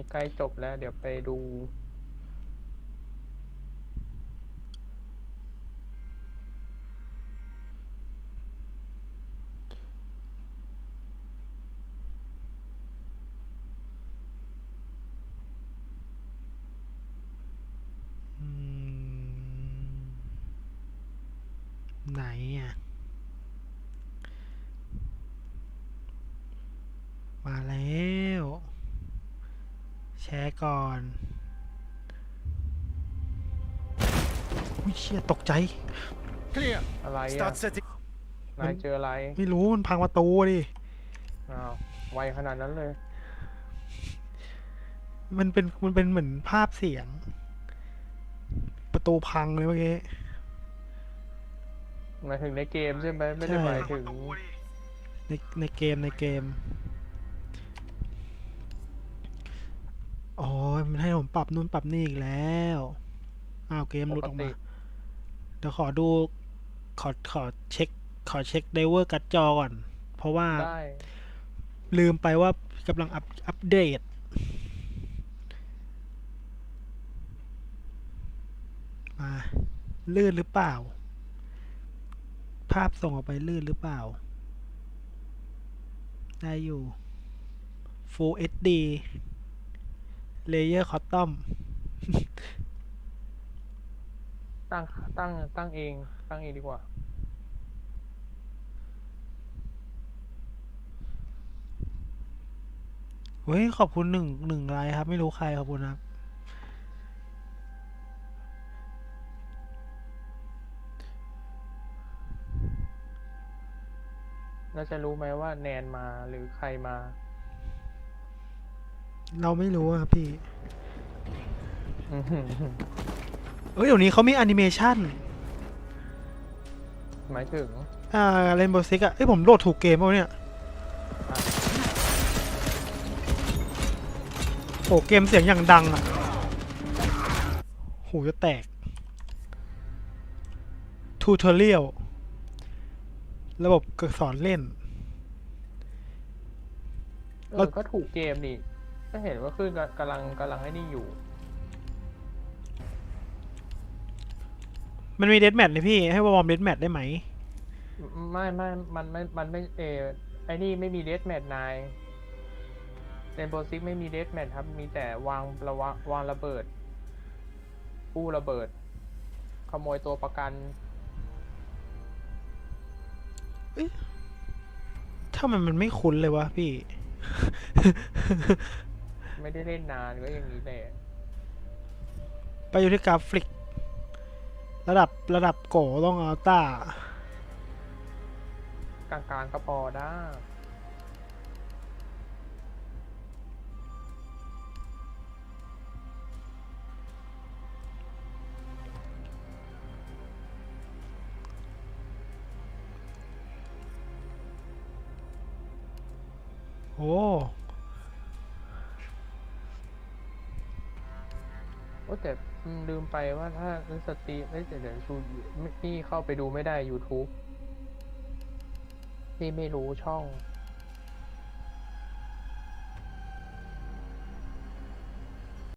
นี่ใกล้จบแล้ว เดี๋ยวไปดูไหนอะ มาแล้ว ร์ก่อนอุ้ยเชี่ยตกใจ Clear. อะไรอะ Start setting. นายเจออะไรไม่รู้มันพังประตูดิ อ้าวไวขนาดนั้นเลย มันเป็นมันเป็นเหมือนภาพเสียง ประตูพังเลยเมื่อกี้ หมายถึงในเกมใช่ไหมไม่ได้ใช่ หมายถึงในในเกมในเกม โอ้ยมันให้ผมปรับนู่นปรับนี่อีกแล้ว อ้าวเกมหลุดออกปกติมา เดี๋ยวขอดู ขอ ขอเช็ค ขอเช็คไดเวอร์กัดจอก่อน เพราะว่า ได้ลืมไปว่ากำลังอัปอัปเดต มาลื่นหรือเปล่า ภาพส่งออกไปลื่นหรือเปล่า ได้อยู่ Full HD Layer Custom ตั้งตั้งตั้งเอง ตั้งเองดีกว่า เฮ้ย ขอบคุณหนึ่งหนึ่งไลค์ครับ ไม่รู้ใครขอบคุณครับน่าจะรู้ไหมว่าแนนมาหรือใครมา เราไม่รู้อะครับพี่อื้อหือเอ้ยเดี๋ยวนี้เขามีแอนิเมชันหมายถึงอ่าเรนโบว์ซิกอะเอ้ยผมโหลดถูกเกมป่ะวะเนี่ย โอ้เกมเสียงอย่างดังอะหูจะแตกทูทอเรียลระบบสอนเล่น เอแล้อวก็ถูกเกมนี่ ก็เห็นว่าขึ้นกำลังกำลังไอ้นี่อยู่ มันมีเด a แมทเลยพี่ ให้วอร์มเด a แมทได้ไหม ไม่ไม่มันไม่ มันไม่เออไอ้นี่ไม่มีเดสแมทนายเรนโบว์ซิกไม่มีเดสแมทครับ มีแต่วางระวะวางระเบิดกู้ระเบิด ขโมยตัวประกันถ้ามันมันไม่คุ้นเลยวะพี่ ไม่ได้เล่นนานก็อย่างนี้แหละไปอยู่ที่กราฟิก ระดับระดับโกต้องอัลต้ากลางๆก็พอได้โอ้ โอ้แต่ลืมไปว่าถ้าสตรีมไม่เดี๋ยวชูไม่นี่เข้าไปดูไม่ได้ YouTube พี่ไม่รู้ช่อง